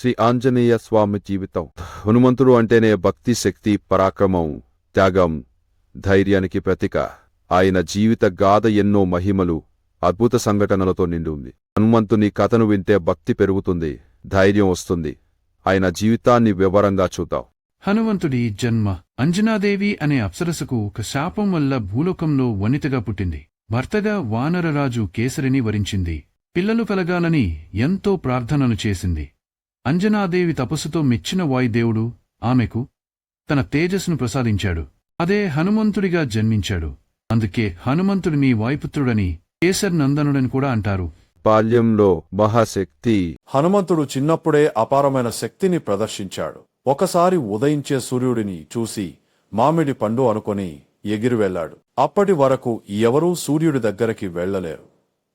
శ్రీ ఆంజనేయ స్వామి జీవితం. హనుమంతుడు అంటేనే భక్తి శక్తి పరాక్రమం త్యాగం ధైర్యానికి ప్రతీక. ఆయన జీవిత గాథ ఎన్నో మహిమలు అద్భుత సంఘటనలతో నిండి ఉంది. హనుమంతుని కథను వింటే భక్తి పెరుగుతుంది ధైర్యం వస్తుంది. ఆయన జీవితాన్ని వివరంగా చూద్దాం. హనుమంతుడి జన్మ అంజనాదేవి అనే అప్సరసకు ఒక శాపం వల్ల భూలోకంలో వనితగా పుట్టింది. భర్తగా వానరరాజు కేసరిని వరించింది. పిల్లలు కలగాలని ఎంతో ప్రార్థనలు చేసింది. అంజనాదేవి తపస్సుతో మెచ్చిన వాయుదేవుడు ఆమెకు తన తేజస్సును ప్రసాదించాడు. అదే హనుమంతుడిగా జన్మించాడు. అందుకే హనుమంతుడిని వాయుపుత్రుడని కేసర్ నందనుడని కూడా అంటారు. బాల్యంలో మహాశక్తి. హనుమంతుడు చిన్నప్పుడే అపారమైన శక్తిని ప్రదర్శించాడు. ఒకసారి ఉదయించే సూర్యుడిని చూసి మామిడి పండు అనుకొని ఎగిరి వెళ్ళాడు. అప్పటి వరకు ఎవరూ సూర్యుడి దగ్గరికి వెళ్ళలేరు.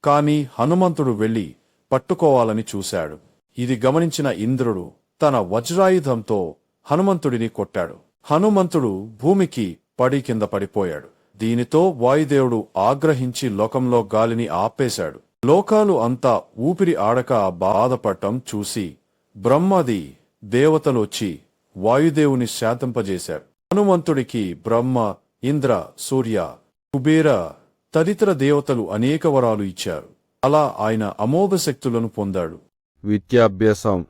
కాని హనుమంతుడు వెళ్ళి పట్టుకోవాలని చూశాడు. ఇది గమనించిన ఇంద్రుడు తన వజ్రాయుధంతో హనుమంతుడిని కొట్టాడు. హనుమంతుడు భూమికి పడి కింద పడిపోయాడు. దీనితో వాయుదేవుడు ఆగ్రహించి లోకంలో గాలిని ఆపేశాడు. లోకాలు అంతా ఊపిరి ఆడక బాధపడటం చూసి బ్రహ్మది దేవతలొచ్చి వాయుదేవుని శాంతింపజేశారు. హనుమంతుడికి బ్రహ్మ ఇంద్ర సూర్య కుబేర తదితర దేవతలు అనేక వరాలు ఇచ్చారు. అలా ఆయన అమోఘ శక్తులను పొందాడు. విద్యాభ్యాసం.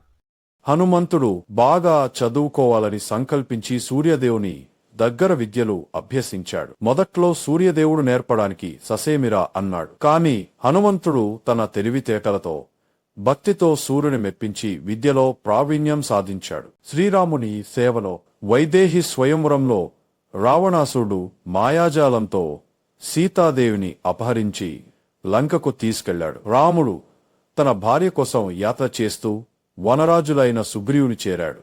హనుమంతుడు బాగా చదువుకోవాలని సంకల్పించి సూర్యదేవుని దగ్గర విద్యలు అభ్యసించాడు. మొదట్లో సూర్యదేవుడు నేర్పడానికి ససేమిరా అన్నాడు. కాని హనుమంతుడు తన తెలివితేటలతో భక్తితో సూర్యుని మెప్పించి విద్యలో ప్రావీణ్యం సాధించాడు. శ్రీరాముని సేవలో వైదేహి స్వయంవరంలో రావణాసురుడు మాయాజాలంతో సీతాదేవిని అపహరించి లంకకు తీసుకెళ్ళాడు. రాముడు తన భార్య కోసం యాత్ర చేస్తూ వనరాజులైన సుగ్రీవుని చేరాడు.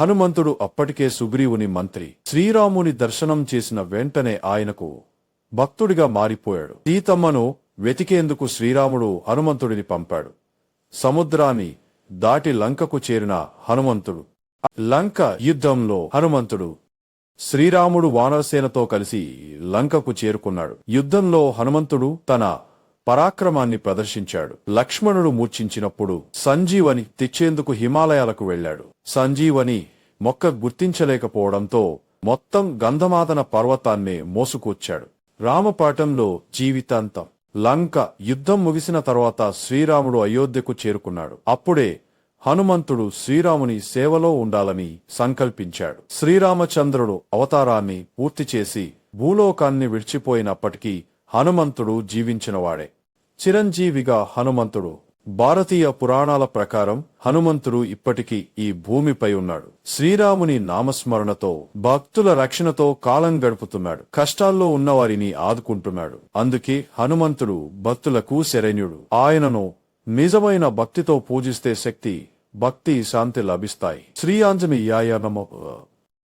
హనుమంతుడు అప్పటికే సుగ్రీవుని మంత్రి. శ్రీరాముని దర్శనం చేసిన వెంటనే ఆయనకు భక్తుడిగా మారిపోయాడు. సీతమ్మను వెతికేందుకు శ్రీరాముడు హనుమంతుడిని పంపాడు. సముద్రాన్ని దాటి లంకకు చేరిన హనుమంతుడు. లంక యుద్ధంలో హనుమంతుడు శ్రీరాముడు వానరసేనతో కలిసి లంకకు చేరుకున్నాడు. యుద్ధంలో హనుమంతుడు తన పరాక్రమాన్ని ప్రదర్శించాడు. లక్ష్మణుడు మూర్ఛించినప్పుడు సంజీవని తెచ్చేందుకు హిమాలయాలకు వెళ్ళాడు. సంజీవని మొక్క గుర్తించలేకపోవడంతో మొత్తం గంధమాదన పర్వతాన్నే మోసుకొచ్చాడు రామపాఠంలో జీవితాంతం లంక యుద్ధం ముగిసిన తర్వాత శ్రీరాముడు అయోధ్యకు చేరుకున్నాడు. అప్పుడే హనుమంతుడు శ్రీరాముని సేవలో ఉండాలని సంకల్పించాడు. శ్రీరామచంద్రుడు అవతారాన్ని పూర్తి చేసి భూలోకాన్ని విడిచిపోయినప్పటికీ హనుమంతుడు జీవించినవాడే. చిరంజీవిగా హనుమంతుడు భారతీయ పురాణాల ప్రకారం హనుమంతుడు ఇప్పటికీ ఈ భూమిపై ఉన్నాడు. శ్రీరాముని నామస్మరణతో భక్తుల రక్షణతో కాలం గడుపుతున్నాడు. కష్టాల్లో ఉన్నవారిని ఆదుకుంటున్నాడు. అందుకే హనుమంతుడు భక్తులకు శరణ్యుడు. ఆయనను నిజమైన భక్తితో పూజిస్తే శక్తి భక్తి శాంతి లభిస్తాయి. శ్రీ ఆంజనేయాయ నమ.